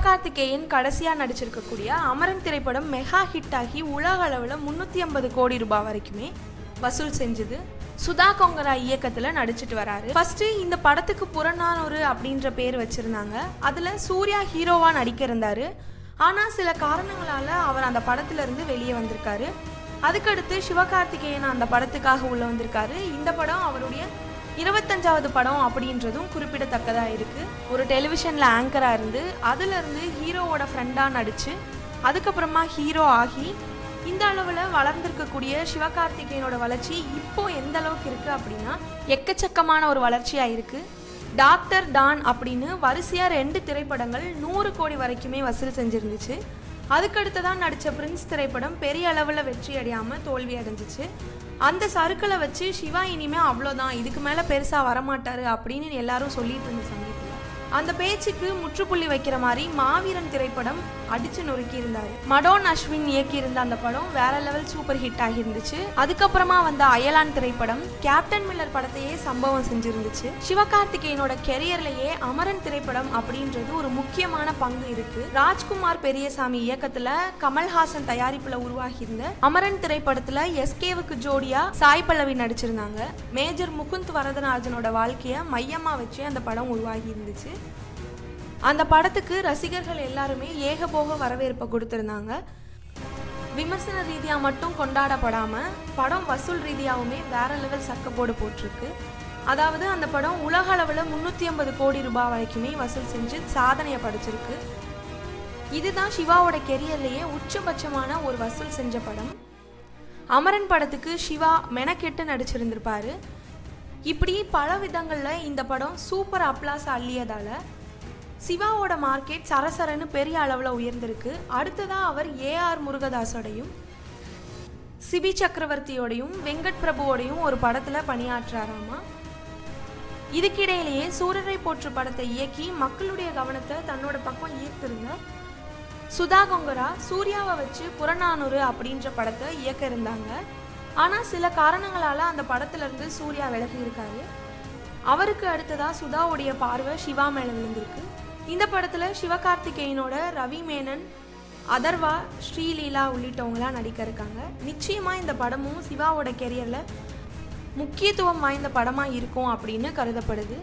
சிவகார்த்திகேயன் கடைசியாக நடிச்சிருக்கக்கூடிய அமரன் திரைப்படம் mega hit ஆகி உலக அளவில் முந்நூற்றி ஐம்பது கோடி ரூபாய் வரைக்குமே வசூல் செஞ்சது. சுதா கொங்கரா இயக்கத்தில் நடிச்சிட்டு வராரு. ஃபர்ஸ்ட் இந்த படத்துக்கு புறநானூறு அப்படின்ற பேர் வச்சிருந்தாங்க. அதில் சூர்யா ஹீரோவாக நடிக்க இருந்தாரு. ஆனால் சில காரணங்களால் அவர் அந்த படத்துல இருந்து வெளியே வந்திருக்காரு. அதுக்கடுத்து சிவகார்த்திகேயன் அந்த படத்துக்காக உள்ள வந்திருக்காரு. இந்த படம் அவருடைய இருபத்தஞ்சாவது படம் அப்படின்றதும் குறிப்பிடத்தக்கதாக இருக்குது ஒரு டெலிவிஷனில் ஆங்கராக இருந்து அதுலேருந்து ஹீரோவோட ஃப்ரெண்டாக நடித்து அதுக்கப்புறமா ஹீரோ ஆகி இந்த அளவில் வளர்ந்துருக்கக்கூடிய சிவகார்த்திகேயனோட வளர்ச்சி இப்போ எந்த அளவுக்கு இருக்குது அப்படின்னா எக்கச்சக்கமான ஒரு வளர்ச்சியாக இருக்குது டாக்டர் டான் அப்படின்னு வரிசையாக ரெண்டு திரைப்படங்கள் நூறு கோடி வரைக்குமே வசூல் செஞ்சிருந்துச்சு. அதுக்கடுத்து தான் நடித்த பிரின்ஸ் திரைப்படம் பெரிய அளவில் வெற்றி அடையாமல் தோல்வி அடைஞ்சிச்சு. அந்த சறுக்களை வச்சு சிவா இனிமே அவ்வளோதான் இதுக்கு மேலே பெருசாக வரமாட்டார் அப்படின்னு எல்லாரும் சொல்லிட்டு இருந்த சமயம். அந்த பேச்சுக்கு முற்றுப்புள்ளி வைக்கிற மாதிரி மாவீரன் திரைப்படம் அடிச்சு நொறுக்கி இருந்தாரு மடோன் அஸ்வின் இயக்கியிருந்த அந்த படம் வேற லெவல் சூப்பர் ஹிட் ஆகியிருந்துச்சு. அதுக்கப்புறமா வந்த அயலான் திரைப்படம் கேப்டன் மில்லர் படத்தையே சம்பவம் செஞ்சிருந்துச்சு. சிவகார்த்திகேயனோட கெரியர்லயே அமரன் திரைப்படம் அப்படின்றது ஒரு முக்கியமான பங்கு இருக்கு. ராஜ்குமார் பெரியசாமி இயக்கத்துல கமல்ஹாசன் தயாரிப்புல உருவாகியிருந்த அமரன் திரைப்படத்துல எஸ்கேவுக்கு ஜோடியா சாய் பல்லவி நடிச்சிருந்தாங்க. மேஜர் முகுந்த் வரதராஜனோட வாழ்க்கைய மையமா வச்சு அந்த படம் உருவாகி இருந்துச்சு அந்த படத்துக்கு ரசிகர்கள் எல்லாருமே ஏகபோக வரவேற்பை கொடுத்துருந்தாங்க. விமர்சன ரீதியாக மட்டும் கொண்டாடப்படாமல் படம் வசூல் ரீதியாகவுமே வேற லெவல் சக்கப்போடு போட்டிருக்கு. அதாவது அந்த படம் உலக அளவில் முந்நூற்றி ஐம்பது கோடி ரூபாய் வரைக்குமே வசூல் செஞ்சு சாதனையை படிச்சிருக்கு. இதுதான் சிவாவோட கெரியர்லேயே உச்சபட்சமான ஒரு வசூல் செஞ்ச படம். அமரன் படத்துக்கு சிவா மெனக்கெட்டு நடிச்சிருந்திருப்பாரு. இப்படி பல விதங்களில் இந்த படம் சூப்பர் அப்ளாஸ் அள்ளியதால் சிவாவோட மார்க்கெட் சரசரன்னு பெரிய அளவில் உயர்ந்திருக்கு. அடுத்ததாக அவர் ஏஆர் முருகதாஸோடையும் சிபி சக்கரவர்த்தியோடையும் வெங்கட் பிரபுவோடையும் ஒரு படத்தில் பணியாற்றுறாராமா இதுக்கிடையிலேயே சூரரை போற்று படத்தை இயக்கி மக்களுடைய கவனத்தை தன்னோட பக்கம் ஈர்த்திருந்த சுதா கொங்கரா சூர்யாவை வச்சு புறநானூறு அப்படின்ற படத்தை இயக்க இருந்தாங்க. ஆனால் சில காரணங்களால் அந்த படத்துலேருந்து சூர்யா விலகி இருக்காரு அவருக்கு அடுத்ததாக சுதாவுடைய பார்வை சிவா மேலே விழுந்திருக்கு. இந்த படத்தில் சிவகார்த்திகேயனோட ரவி மேனன் அதர்வா ஸ்ரீலீலா உள்ளிட்டவங்களாம் நடிக்க இருக்காங்க. நிச்சயமாக இந்த படமும் சிவாவோட கெரியரில் முக்கியத்துவம் வாய்ந்த படமாக இருக்கும் அப்படின்னு கருதப்படுது.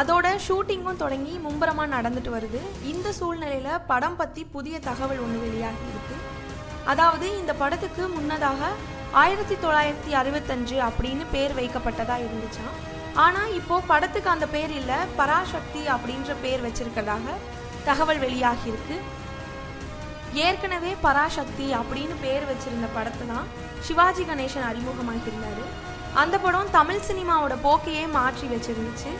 அதோட ஷூட்டிங்கும் தொடங்கி மும்பரமாக நடந்துட்டு வருது. இந்த சூழ்நிலையில் படம் பற்றி புதிய தகவல் ஒன்று வெளியாகி இருக்கு. அதாவது இந்த படத்துக்கு முன்னதாக ஆயிரத்தி தொள்ளாயிரத்தி அறுபத்தஞ்சு அப்படின்னு பேர் வைக்கப்பட்டதாக இருந்துச்சாம். ஆனால் இப்போ படத்துக்கு அந்த பேர் இல்லை. பராசக்தி அப்படின்ற பேர் வச்சிருக்கதாக தகவல் வெளியாகியிருக்கு. ஏற்கனவே பராசக்தி அப்படின்னு பேர் வச்சிருந்த படத்தை தான் சிவாஜி கணேசன் அறிமுகமாகியிருந்தார். அந்த படம் தமிழ் சினிமாவோட போக்கையே மாற்றி வச்சிருந்துச்சு.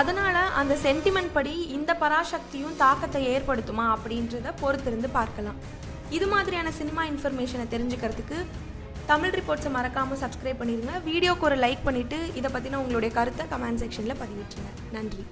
அதனால அந்த சென்டிமெண்ட் படி இந்த பராசக்தியும் தாக்கத்தை ஏற்படுத்துமா அப்படின்றத பொறுத்திருந்து பார்க்கலாம். இது மாதிரியான சினிமா இன்ஃபர்மேஷனை தெரிஞ்சுக்கிறதுக்கு தமிழ் ரிப்போர்ட்ஸை மறக்காமல் சப்ஸ்கிரைப் பண்ணிடுங்க வீடியோக்கு ஒரு லைக் பண்ணிவிட்டு இதை பற்றின உங்களுடைய கருத்தை கமெண்ட் செக்ஷனில் பதிவிட்டுருங்க. நன்றி.